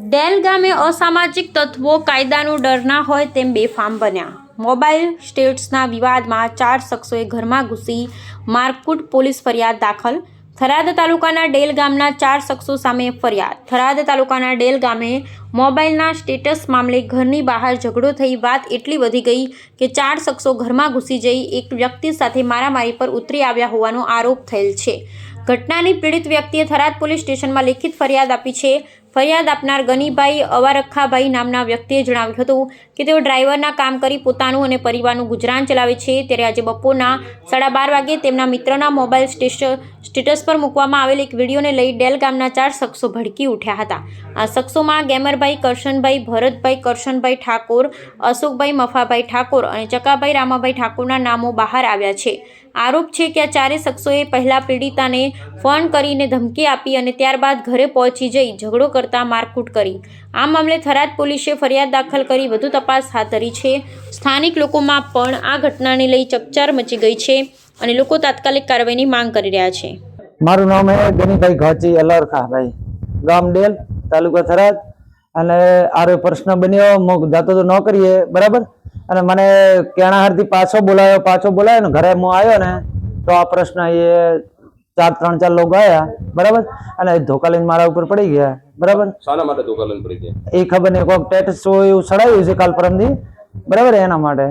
Del ગામે અસામાજિક તત્વો કાયદાનો ડર ના હોય તેમ બેફામ બન્યા. મોબાઈલ સ્ટેટ્સના વિવાદમાં ચાર શખ્સોએ ઘરમાં ઘૂસી મારકુટ પોલીસ ફરિયાદ દાખલ. થરાદ તાલુકાના ડેલ ગામના ચાર શખ્સો સામે ફરિયાદ. થરાદ તાલુકાના ડેલ ગામે મોબાઈલના સ્ટેટસ મામલે ઘરની બહાર ઝઘડો થઈ વાત એટલી વધી ગઈ કે ચાર શખ્સો ઘરમાં ઘૂસી જઈ એક વ્યક્તિ સાથે મારામારી પર ઉતરી આવ્યા હોવાનો આરોપ થયેલ છે. ઘટનાની પીડિત વ્યક્તિએ થરાદ પોલીસ સ્ટેશનમાં લેખિત ફરિયાદ આપી છે. ફરિયાદ આપનાર ગનીભાઈ અવારખાભાઈ નામના વ્યક્તિએ જણાવ્યું હતું કે તેઓ ડ્રાઈવરના કામ કરી પોતાનું અને પરિવારનું ગુજરાન ચલાવે છે. ત્યારે આજે બપોરના સાડા બાર વાગે તેમના મિત્રના મોબાઈલ સ્ટેટસ પર મૂકવામાં આવેલ એક વિડીયોને લઈ ડેલ ગામના ચાર શખ્સો ભડકી ઉઠ્યા હતા. આ શખ્સોમાં ગેમરભાઈ કરશનભાઈ, ભરતભાઈ કરશનભાઈ ઠાકોર, અશોકભાઈ મફાભાઈ ઠાકોર અને ચકાભાઈ રામાભાઈ ઠાકોરના નામો બહાર આવ્યા છે. આરોપ છે કે આ ચારે શખ્સોએ પહેલા પીડિતાને ફોન કરીને ધમકી આપી અને ત્યારબાદ ઘરે પહોંચી જઈ ઝઘડો કરતા મારકૂટ કરી. આ મામલે થરાદ પોલીસે ફરિયાદ દાખલ કરી વધુ તપાસ હાથ ધરી છે. સ્થાનિક લોકોમાં પણ આ ઘટનાને લઈ ચકચાર મચી ગઈ છે અને લોકો તાત્કાલિક કાર્યવાહીની માંગ કરી રહ્યા છે. મારું નામ હે ગનીભાઈ ઘાચી અલરખાભાઈ ગામ ડેલ, તાલુકા થરાદ. અને આરો પ્રશ્ન બન્યો હું જાતો તો ન કરીએ, બરાબર? અને મને કેણાહારથી પાછો બોલાયો પાછો બોલાયો ને ઘરે હું આવ્યો ને તો આ પ્રશ્ન એ ચાર ત્રણ ચાર લોકો આવ્યા બરાબર? અને ધોકા લઈને મારા ઉપર પડી ગયા બરાબર? શાના માટે ધોકાલન પડી ગયા? એ ખબર નહીં કોઈક ટેટસ એવું ચડાવ્યું છે કાલ પરમથી બરાબર એના માટે.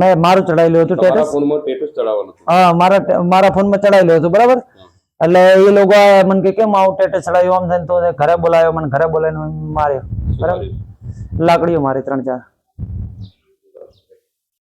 મેં મારું ચડાવેલું હતું ટેટસ? ફોનમાં સ્ટેટસ ચડાવવાનું હા મારા મારા ફોનમાં ચડાવેલું હતું બરાબર? એટલે એ લોકો મને કે કેમ આવું ટેટસ ચડાવ્યું? આમ થાય ને તો ઘરે બોલાયો મને ઘરે બોલાવીને માર્યો. બરાબર? લાકડીઓ મારી ત્રણ ચાર.